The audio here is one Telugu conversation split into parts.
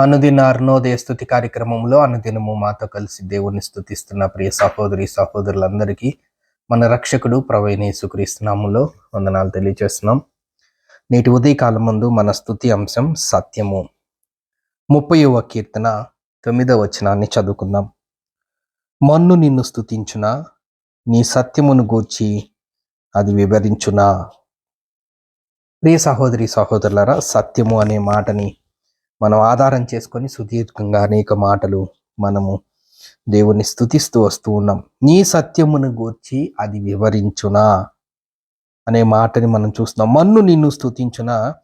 అనుదిన అర్ణోదయ స్థుతి కార్యక్రమంలో అనుదినము మాతో కలిసి దేవుని స్థుతిస్తున్న ప్రియ సహోదరి సహోదరులందరికీ మన రక్షకుడు ప్రవీణ యేసుక్రీస్తునాములో వందనాలు తెలియజేస్తున్నాం. నేటి ఉదయకాలం ముందు మన స్థుతి అంశం సత్యము. ముప్పైవ కీర్తన తొమ్మిదవ వచనాన్ని చదువుకుందాం. మన్ను నిన్ను స్థుతించున నీ సత్యమును గూర్చి అది వివరించునా? ప్రియ సహోదరి సహోదరులరా సత్యము అనే మాటని మనం ఆధారం చేసుకొని సుదీర్ఘంగా అనేక మాటలు మనము దేవుణ్ణి స్థుతిస్తూ వస్తూ ఉన్నాం. నీ సత్యమును గూర్చి అది వివరించునా? అనే మాటని మనం చూస్తున్నాం. మన్ను నిన్ను స్థుతించునా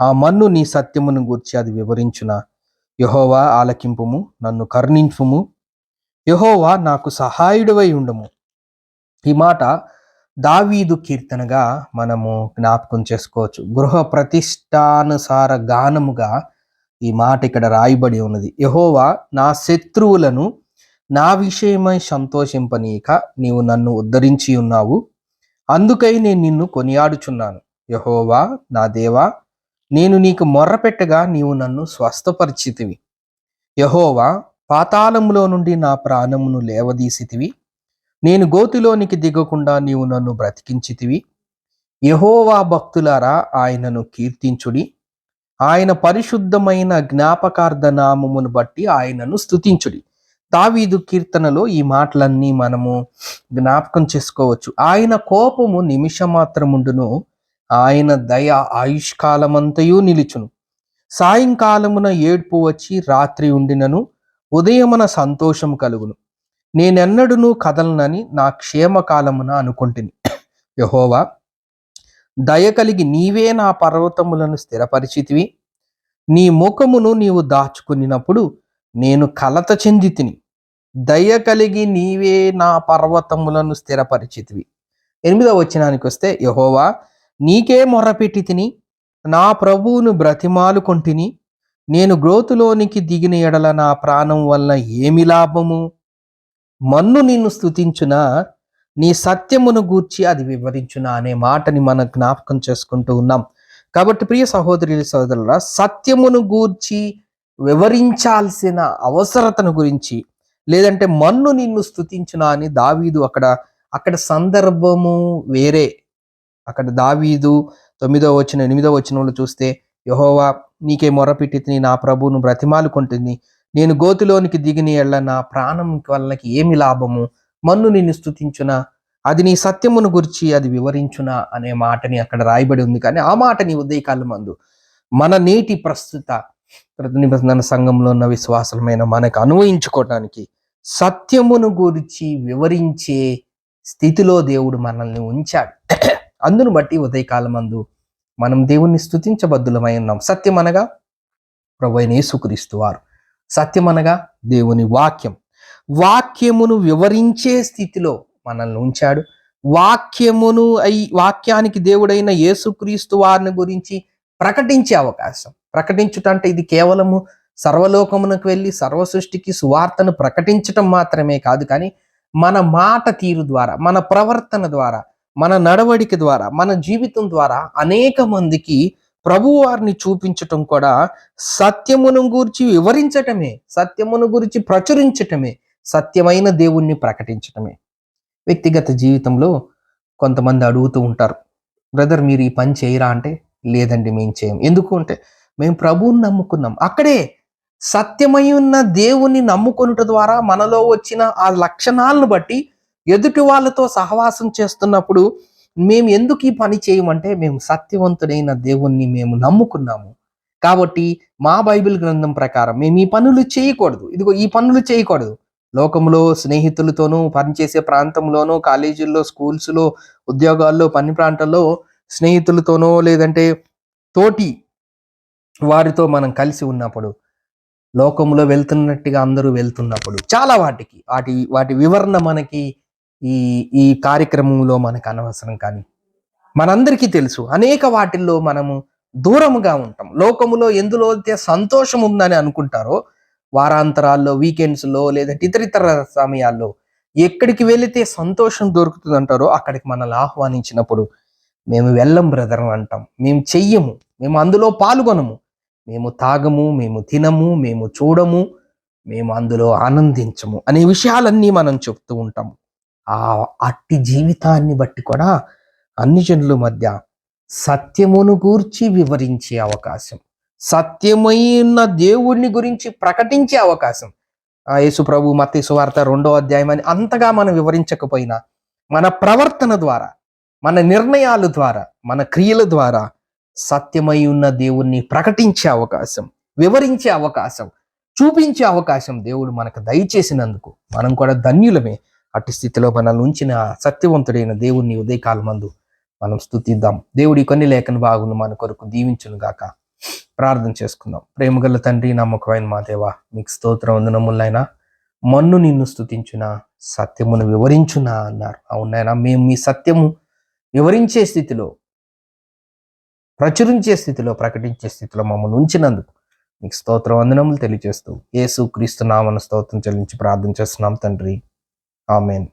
ఆ మన్ను నీ సత్యమును గూర్చి అది వివరించునా? యహోవా ఆలకింపుము నన్ను కర్ణించుము. యహోవా నాకు సహాయుడివై ఉండము. ఈ మాట దావీదు కీర్తనగా మనము జ్ఞాపకం చేసుకోవచ్చు. గృహ ప్రతిష్టానుసార గానముగా ఈ మాట ఇక్కడ రాయబడి ఉన్నది. యహోవా నా శత్రువులను నా విషయమై సంతోషింపనీక నీవు నన్ను ఉద్ధరించి ఉన్నావు. అందుకై నేను నిన్ను కొనియాడుచున్నాను. యహోవా నా దేవా నేను నీకు మొర్రపెట్టగా నీవు నన్ను స్వస్థపరిచితివి. యహోవా పాతాళములో నుండి నా ప్రాణమును లేవదీసితివి. నేను గోతిలోనికి దిగకుండా నీవు నన్ను బ్రతికించితివి. యహోవా భక్తులారా ఆయనను కీర్తించుడి. ఆయన పరిశుద్ధమైన జ్ఞాపకార్థ నామమును బట్టి ఆయనను స్తుతించుడి. దావీదు కీర్తనలో ఈ మాటలన్నీ మనము జ్ఞాపకం చేసుకోవచ్చు. ఆయన కోపము నిమిషమాత్రముండును ఆయన దయ ఆయుష్కాలమంతయు నిలుచును. సాయంకాలమున ఏడ్పు వచ్చి రాత్రి ఉండినను ఉదయమున సంతోషం కలుగును. నేనెన్నడును కదలనని నా క్షేమకాలమున అనుకుంటుని. యహోవా దయ కలిగి నీవే నా పర్వతములను స్థిరపరిచితివి. నీ ముఖమును నీవు దాచుకునినప్పుడు నేను కలత చెంది తిని దయ కలిగి నీవే నా పర్వతములను స్థిరపరిచితివి. ఎనిమిదవ వచనానికి వస్తే యహోవా నీకే మొర్రపెట్టి తిని నా ప్రభువును బ్రతిమాలు కొంటిని. నేను గ్రోతులోనికి దిగిన ఎడల నా ప్రాణం వల్ల ఏమి లాభము? మన్ను నిన్ను స్థుతించునా నీ సత్యమును గూర్చి అది వివరించున అనే మాటని మనం జ్ఞాపకం చేసుకుంటూ ఉన్నాం. కాబట్టి ప్రియ సహోదరి సహోదరుల సత్యమును గూర్చి వివరించాల్సిన అవసరతను గురించి లేదంటే మన్ను నిన్ను స్థుతించునా అని దావీదు అక్కడ అక్కడ సందర్భము వేరే. అక్కడ దావీదు తొమ్మిదో వచ్చిన ఎనిమిదో వచనంలో చూస్తే యహోవా నీకే మొరపెట్టి నా ప్రభువును బ్రతిమాలుకుంటుంది నేను గోతిలోనికి దిగిన ఎళ్ళ నా ప్రాణం వల్లకి ఏమి లాభము? మన్ను నిన్ను స్థుతించున అది నీ సత్యమును గురించి అది వివరించున? అనే మాటని అక్కడ రాయబడి ఉంది కానీ ఆ మాటని ఉదయకాలం మందు మన నేటి ప్రస్తుత ప్రతినిబంధన సంఘంలో ఉన్న విశ్వాసమైన మనకు అనువయించుకోవడానికి సత్యమును గురించి వివరించే స్థితిలో దేవుడు మనల్ని ఉంచాడు. అందును బట్టి ఉదయకాలమందు మనం దేవుణ్ణి స్థుతించబద్దులమై ఉన్నాం. సత్యం అనగా ప్రభు అయిన యేసుక్రీస్తు వారు. సత్యం అనగా దేవుని వాక్యం. వాక్యమును వివరించే స్థితిలో మనల్ని ఉంచాడు. వాక్యమును అయి వాక్యానికి దేవుడైన యేసుక్రీస్తు వారిని గురించి ప్రకటించే అవకాశం. ప్రకటించుట అంటే ఇది కేవలము సర్వలోకమునకు వెళ్ళి సర్వ సృష్టికి సువార్తను ప్రకటించటం మాత్రమే కాదు. కానీ మన మాట తీరు ద్వారా మన ప్రవర్తన ద్వారా మన నడవడిక ద్వారా మన జీవితం ద్వారా అనేక మందికి ప్రభువారిని చూపించటం కూడా సత్యమును గురించి వివరించటమే సత్యమును గురించి ప్రచురించటమే సత్యమైన దేవుణ్ణి ప్రకటించటమే. వ్యక్తిగత జీవితంలో కొంతమంది అడుగుతూ ఉంటారు బ్రదర్ మీరు ఈ పని చేయరా? అంటే లేదండి మేము చేయం. ఎందుకు అంటే మేము ప్రభువుని నమ్ముకున్నాం. అక్కడే సత్యమై ఉన్న దేవుని నమ్ముకొనుట ద్వారా మనలో వచ్చిన ఆ లక్షణాలను బట్టి ఎదుటి వాళ్ళతో సహవాసం చేస్తున్నప్పుడు మేము ఎందుకు ఈ పని చేయమంటే మేము సత్యవంతుడైన దేవుణ్ణి మేము నమ్ముకున్నాము. కాబట్టి మా బైబిల్ గ్రంథం ప్రకారం మేము ఈ పనులు చేయకూడదు. ఇదిగో ఈ పనులు చేయకూడదు. లోకంలో స్నేహితులతోనూ పనిచేసే ప్రాంతంలోనూ కాలేజీల్లో స్కూల్స్లో ఉద్యోగాల్లో పని ప్రాంతాల్లో స్నేహితులతోనో లేదంటే తోటి వారితో మనం కలిసి ఉన్నప్పుడు లోకంలో వెళ్తున్నట్టుగా అందరూ వెళ్తున్నప్పుడు చాలా వాటికి వాటి వాటి వివరణ మనకి ఈ ఈ కార్యక్రమంలో మనకు అనవసరం కానీ మనందరికీ తెలుసు. అనేక వాటిల్లో మనము దూరముగా ఉంటాం. లోకములో ఎందులో అయితే సంతోషం ఉందని అనుకుంటారో వారాంతరాల్లో వీకెండ్స్లో లేదంటే ఇతర ఇతర సమయాల్లో ఎక్కడికి వెళితే సంతోషం దొరుకుతుంది అంటారో అక్కడికి మనల్ని ఆహ్వానించినప్పుడు మేము వెళ్ళం బ్రదర్ అంటాం. మేము చెయ్యము. మేము అందులో పాల్గొనము. మేము తాగము మేము తినము మేము చూడము మేము అందులో ఆనందించము అనే విషయాలన్నీ మనం చెప్తూ ఉంటాము. ఆ అట్టి జీవితాన్ని బట్టి కూడా అన్ని జనుల మధ్య సత్యమును గూర్చి వివరించే అవకాశం. సత్యమై ఉన్న దేవుణ్ణి గురించి ప్రకటించే అవకాశం. ఆ యేసు ప్రభు మత్తి సువార్త రెండో అధ్యాయం అని అంతగా మనం వివరించకపోయినా మన ప్రవర్తన ద్వారా మన నిర్ణయాల ద్వారా మన క్రియల ద్వారా సత్యమై ఉన్న దేవుణ్ణి ప్రకటించే అవకాశం వివరించే అవకాశం చూపించే అవకాశం దేవుడు మనకు దయచేసినందుకు మనం కూడా ధన్యులమే. అట్టి స్థితిలో మనల్ని ఉంచిన సత్యవంతుడైన దేవుణ్ణి ఉదయకాలమందు మనం స్తుతిద్దాం. దేవుడి కొన్ని లేఖన భాగులు మన కొరకు దీవించును గాక ప్రార్థన చేసుకుందాం. ప్రేమగల తండ్రి నమ్మకమైన మా దేవ మీకు స్తోత్రం వందనములైనా. మన్ను నిన్ను స్థుతించున సత్యమును వివరించునా అన్నారు. అవునైనా మేము మీ సత్యము వివరించే స్థితిలో ప్రచురించే స్థితిలో ప్రకటించే స్థితిలో మమ్మల్ని ఉంచినందుకు మీకు స్తోత్ర వందనములు తెలియజేస్తూ యేసు క్రీస్తు నామన స్తోత్రం చెల్లించి ప్రార్థన చేస్తున్నాం తండ్రి. ఆమెన్.